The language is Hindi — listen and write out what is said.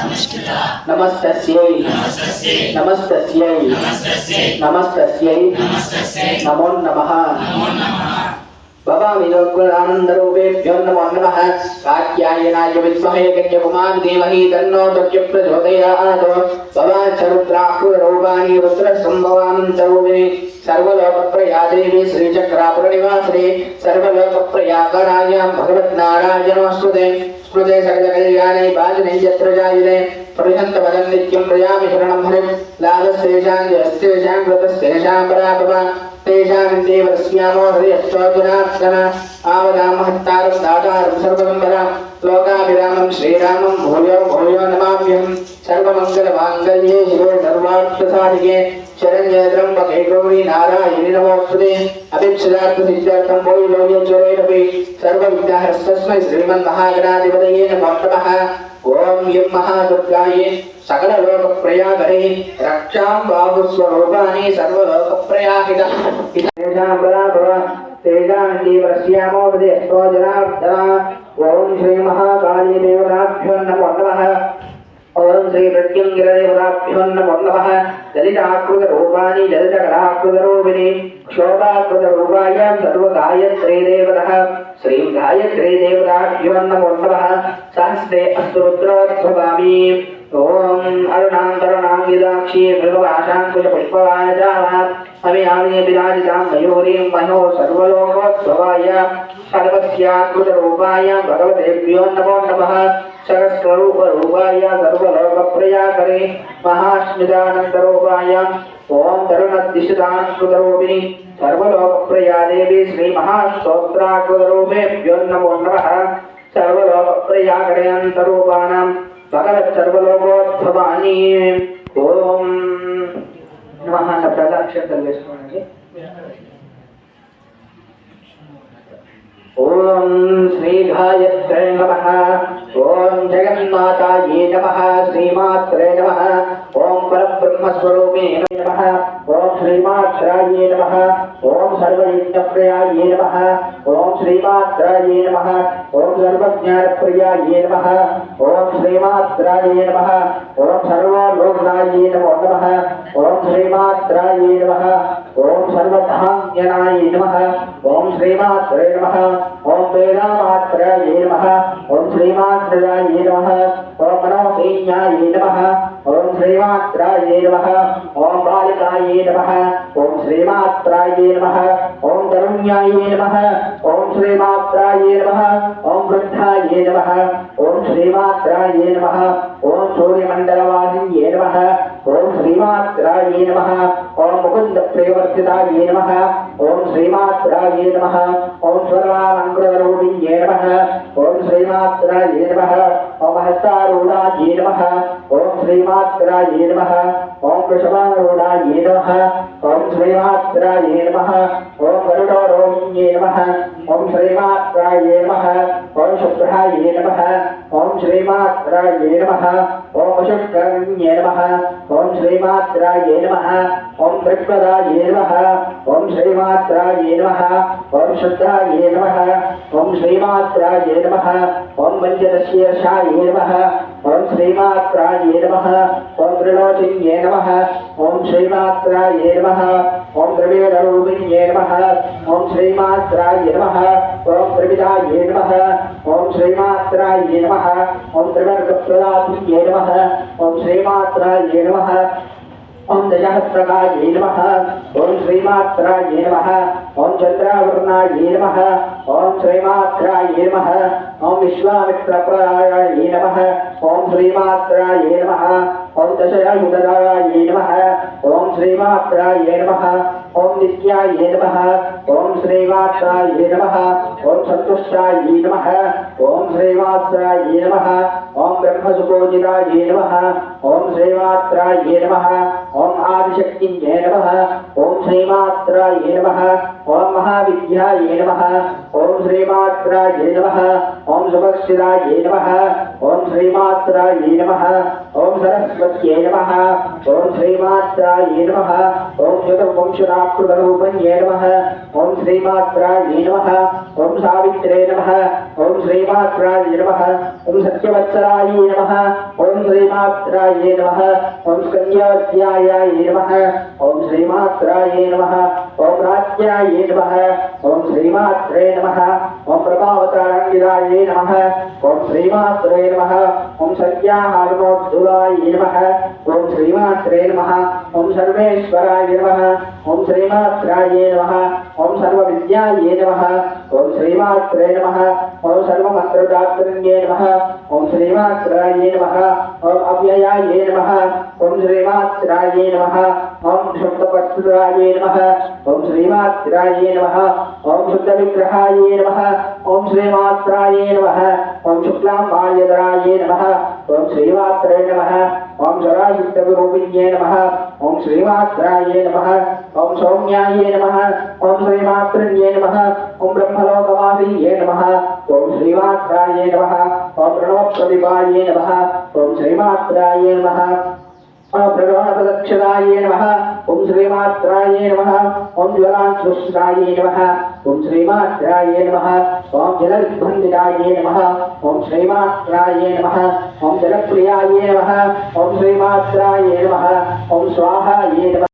సంస్థిత నమస్తస్యై. నమస్తస్యై. నమస్తస్యై. నమో నమః. భవామి లోకులానందరూపేభ్యో నమో నమః కాత్యాయనాయ విద్మహే కన్యకుమార్ ధీమహి తన్నో దుర్య ప్రచోదయాత్ భవాన్ రుద్రాకృరూపాణి రుద్రసంభవానంతరూపిణి సర్వలోకప్రయా దేవి శ్రీచక్రాపురనివాసిని సర్వలోకప్రయాకరాయాం భగవద్నారాయణమస్తుతే స్మృతే సకలకళ్యాణై బాలినై प्रयन्तवदन्नित्यं प्रयामि शरणं हरिं। लाभस्तेषां जयस्तेषां व्रतस्तेषां पराभवा तेषां देवस्यामो हृदयश्चोदुरात्मना आवदां महत्तारं दातारं सर्वमङ्गलां लोकाभिरामं श्रीरामं, भूयो भूयो नमाम्यहं सर्वमङ्गलमाङ्गल्ये शिवे सर्वार्थसाधिके శరణ్యేంద్రం భగైగౌరీ నారాయణి నమోస్తుతే అభిప్సిదార్థ సిద్ధార్థం పోయి లోయోచరేణపి సర్వ విద్యాహస్తస్మై శ్రీమన్ మహాగణాధిపతయే నమః ఓం యం మహాదుర్గాయే సకల లోక ప్రయాగరే రక్షాం బాహు స్వరూపాని సర్వ లోక ప్రయాహిత తేజాం బలాభవ తేజాం దీవస్యామో విదేష్టో ఓం శ్రీ మహాకాళీ దేవనాభ్యో నమో ఓం శ్రీ ప్రత్యంగిరదేవతాభ్యోన్నమో నమ లలితాకృతరూపాణి లలితకళాకృతరూపిణి శోభాకృతరూపాయాం సర్వగాయత్రీదేవత శ్రీం గాయత్రీదేవతాభ్యోన్నమో నమ సహస్రే అస్తు రుద్రోద్భవామి ॐ अरुणां तरुणां युदाक्षी मृगभाषाङ्कुशपुष्पवाजाः अभियामि विराजितां मयूरीं मनो सर्वलोकोद्भवाय सर्वस्यात्मरूपाय भगवतेभ्यो नमो नमः सरस्वरूपरूपाय सर्वलोकप्रयाकरे महास्मितानन्दरूपाय ॐ देवी श्रीमहास्तोत्राकृतरूपेभ्यो नमो नमः सर्वलोकप्रयाकरे ಭಗವತ್ಸರ್ವಲೋಕೋದ್ಭವಾನಿ ಓಂ ನಮಃ ಶಬ್ದದ ಅಕ್ಷರದಲ್ಲಿ ಸ್ಮರಣೆ ಓಂ ಶ್ರೀ ಗಾಯತ್ರೇ ನಮಃ ಓಂ ಜಗನ್ಮಾತಾಯೇ ನಮಃ ಶ್ರೀಮಾತ್ರೇ ನಮಃ ओम परम ब्रह्म स्वरूप नमः ओम श्रीमात्राये नमः ओम सर्वयज्ञप्रयाये नमः ओम श्रीमात्राये नमः ओम सर्वज्ञानप्रयाये नमः ओम श्रीमात्राये नमः ओम सर्वलोकनाये नमो नमः ओम श्रीमात्राये नमः ओम सर्वधान्यनाये नमः ओम श्रीमात्रे नमः ओम वेदामात्राये नमः ओम श्रीमात्राये नमः ओम मनोसैन्याये नमः ओम ओम श्रीमात्राये नमः ओम बालिकाये नमः ओम श्रीमात्राये नमः ओम तरुण्याये नमः ओम श्रीमात्राये नमः ओम वृद्धाये नमः ओम श्रीमात्राये नमः ओम सूर्यमण्डलवासिये नमः ओम श्रीमात्राये नमः ओम मुकुंद प्रियवर्तिताये नमः ओम श्रीमात्राये नमः ओम स्वर्णालङ्कृतरूढिये नमः ओम श्रीमात्राये नमः ओम हस्तारूढाये नमः ओम श्रीमात्राये नमः ॐ वृषभारूढाये नमः ॐ श्रीमात्राये नमः ॐ गरुडोरोम्ये नमः ॐ श्रीमात्राये नमः ॐ शुभ्राये नमः ॐ श्रीमात्राये नमः ॐ अशुष्कर्ण्ये नमः ॐ श्रीमात्राये नमः ॐ दृक्पदाये नमः ॐ श्रीमात्राये नमः ॐ शुद्धाये नमः ॐ श्रीमात्राये नमः ॐ मञ्जरशीर्षाये नमः ஓம் ஸ்ரீமாத்ராயே நம ஓம் திருணோஜியே நம ஓம் ஸ்ரீமாத்ராயே நம ஓம் திரவியரூபிணியே நம ஓம் ஸ்ரீமாத்ராயே நம ஓம் திரவிதாயே நம ஓம் ஸ்ரீமாத்ராயே நம ஓம் திரிவர்கப்ரதாத்மியே நம ஓம் ஸ்ரீமாத்ராயே நம ओम गजहस्रकाय नमः। ओम श्रीमात्राय नमः। ओम चंद्रावर्णाय नमः। ओम श्रीमात्राय नमः। ओम विश्वामित्रप्रायाय नमः। ओम श्रीमात्राय नमः। ओम दशयायुधराय नमः। ओम श्रीमात्राय नमः। ओम विद्याय नमः ॐ श्रीवात्साय नमः ॐ सन्तुष्टाय नम ओं श्रीवात्साय नमः ॐ ब्रह्मसुकोजिताय नमः ॐ श्रीमात्राय नमः ॐ आदिशक्तिये नम ओं श्रीमात्राय नमः ॐ महाविद्याय नमः ॐ श्रीमात्राय नमः ॐ सुभक्षिताय नम ओं श्रीमात्राय नमः ॐ सरस्वत्यै नमः ॐ श्रीमात्राय नमः ॐ चतुर्वंशराकृतौ रूपये नमः ओम श्रीमात्राय नमः ओम सावित्रे नमः ओम श्रीमात्राय नमः ओम सत्यवत्सराय नमः ओम श्रीमात्राय नमः ओम स्कंदवत्याय नमः ओम श्रीमात्राय नमः ఓం రాజ్యాయే నమ. ఓం శ్రీమాత్రే నమ. ఓం ప్రభావతారంగిరాయ నమ. ఓం శ్రీమాత్రే నమ. ఓం సత్యాహారమోద్భువాయ నమ. ఓం శ్రీమాత్రే నమ. ఓం సర్వేశ్వరాయ నమ. ఓం శ్రీమాత్రాయే నమ. ओम सर्व विद्या ये नम ओम श्रीमात्रे नम ओम सर्व नम ओम श्रीमात्राये नम ओम अव्यये नम ओम श्रीमात्राये नम ओम शब्दपत्राये नम ओम श्रीमात्राये नम ओम विग्रहाये नम ओम श्रीमात्राये नम ओम शुक्लाम्बायधराये नम ओम श्रीमात्रे नमः ओम जरायुक्तविरूपिण्ये नमः ओम श्रीमात्राये नमः ओम सौम्याये नमः ओम श्रीमातृण्ये नमः ओम ब्रह्मलोकवासिये नमः ओम श्रीमात्राये नमः ओम प्रणवप्रतिपाये नमः ओम श्रीमात्राये नमः प्रगणप्रदक्षिणाय नमः नमः ॐ ज्वलान्तुष्णाय नमः श्रीमात्राये नमः ॐ जलविभन्दिराये नमः ॐ श्रीमात्राये नमः ॐ जलप्रियाये नमः ॐ श्रीमात्राये नमः ॐ स्वाहाये नमः